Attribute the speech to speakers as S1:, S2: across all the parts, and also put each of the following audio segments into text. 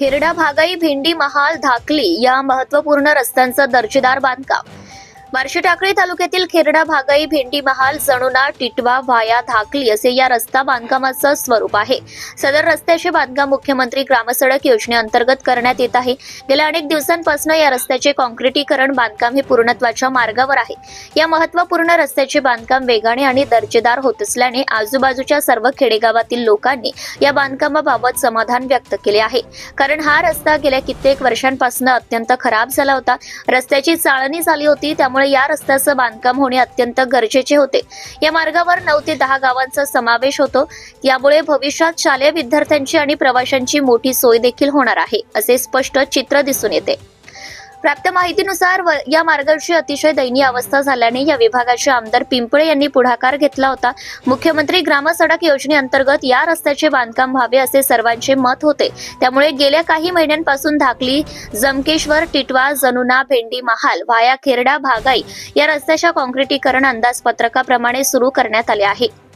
S1: हिरडा भागाई भेंडी महाल धाकली या महत्त्वपूर्ण रस्त्यांचं दर्जेदार बांधकाम. बार्शी टाकळी तालुक्यातील खेरडा भागाई भेंडी महाल जणुना टिटवा वाया धाकली असे या रस्ता बांधकामाचं स्वरूप आहे. सदर रस्त्याचे बांधकाम मुख्यमंत्री ग्रामसडक योजनेअंतर्गत करण्यात येत आहे. गेल्या अनेक दिवसांपासून या रस्त्याचे कॉन्क्रिटीकरण बांधकाम हे पूर्णत्वाच्या मार्गावर आहे. या महत्त्वपूर्ण रस्त्याचे बांधकाम वेगाने आणि दर्जेदार होत असल्याने आजूबाजूच्या सर्व खेडेगावातील लोकांनी या बांधकामाबाबत समाधान व्यक्त केले आहे. कारण हा रस्ता गेल्या कित्येक वर्षांपासून अत्यंत खराब झाला होता. रस्त्याची चाळणी झाली होती त्यामुळे या रस्त्याचं बांधकाम होणे अत्यंत गरजेचे होते. या मार्गावर नऊ ते दहा गावांचा समावेश होतो. यामुळे भविष्यात शालेय विद्यार्थ्यांची आणि प्रवाशांची मोठी सोय देखील होणार आहे असे स्पष्ट चित्र दिसून येते. प्राप्त माहितीनुसार व- या मार्गाची अतिशय दयनीय अवस्था झाल्याने या विभागाचे आमदार पिंपळे यांनी पुढाकार घेतला होता. मुख्यमंत्री ग्रामसडक योजनेअंतर्गत या रस्त्याचे बांधकाम व्हावे असे सर्वांचे मत होते. त्यामुळे गेल्या काही महिन्यांपासून धाकली जमकेश्वर टिटवा जनुना भेंडी महाल वाया खेरडा भागाई या रस्त्याच्या कॉन्क्रिटीकरण अंदाजपत्रकाप्रमाणे सुरू करण्यात आले आहे.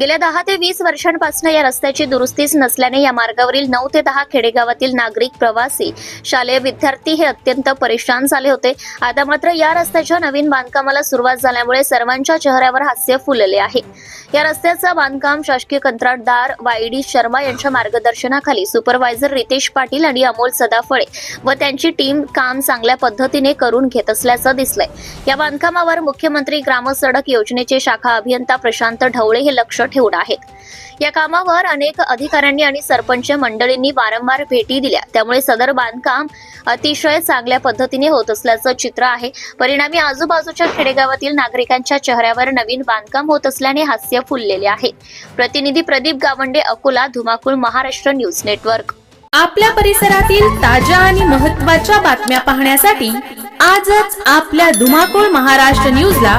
S1: गेल्या दहा ते वीस वर्षांपासून या रस्त्याची दुरुस्तीच नसल्याने या मार्गावरील नऊ ते दहा खेडेगावातील नागरिक प्रवासी शालेय विद्यार्थी हे अत्यंत परेशान झाले होते. आता मात्र या रस्त्याच्या नवीन बांधकामाला सुरुवात झाल्यामुळे सर्वांच्या चेहऱ्यावर हास्य फुलले आहे. या रस्त्याचं बांधकाम शासकीय कंत्राटदार वाय डी शर्मा यांच्या मार्गदर्शनाखाली सुपरवायझर रितेश पाटील आणि अमोल सदाफळे व त्यांची टीम काम चांगल्या पद्धतीने करून घेत असल्याचं दिसलंय. या बांधकामावर मुख्यमंत्री ग्रामसडक योजनेचे शाखा अभियंता प्रशांत ढवळे हे लक्ष ठेवून आहेत. या कामावर अनेक अधिकाऱ्यांनी आणि सरपंच मंडळींनी वारंवार भेटी दिल्या. त्यामुळे सदर बांधकाम अतिशय चांगल्या पद्धतीने होत असल्याचं चित्र आहे. परिणामी आजूबाजूच्या खेडेगावातील नागरिकांच्या चेहऱ्यावर नवीन बांधकाम होत असल्याने हास्य फुललेले आहे. प्रतिनिधी प्रदीप गावंडे अकोला धुमाकूळ महाराष्ट्र न्यूज नेटवर्क.
S2: आपल्या परिसरातील ताज्या आणि महत्त्वाच्या बातम्या पाहण्यासाठी आजच आपल्या धुमाकूळ महाराष्ट्र न्यूजला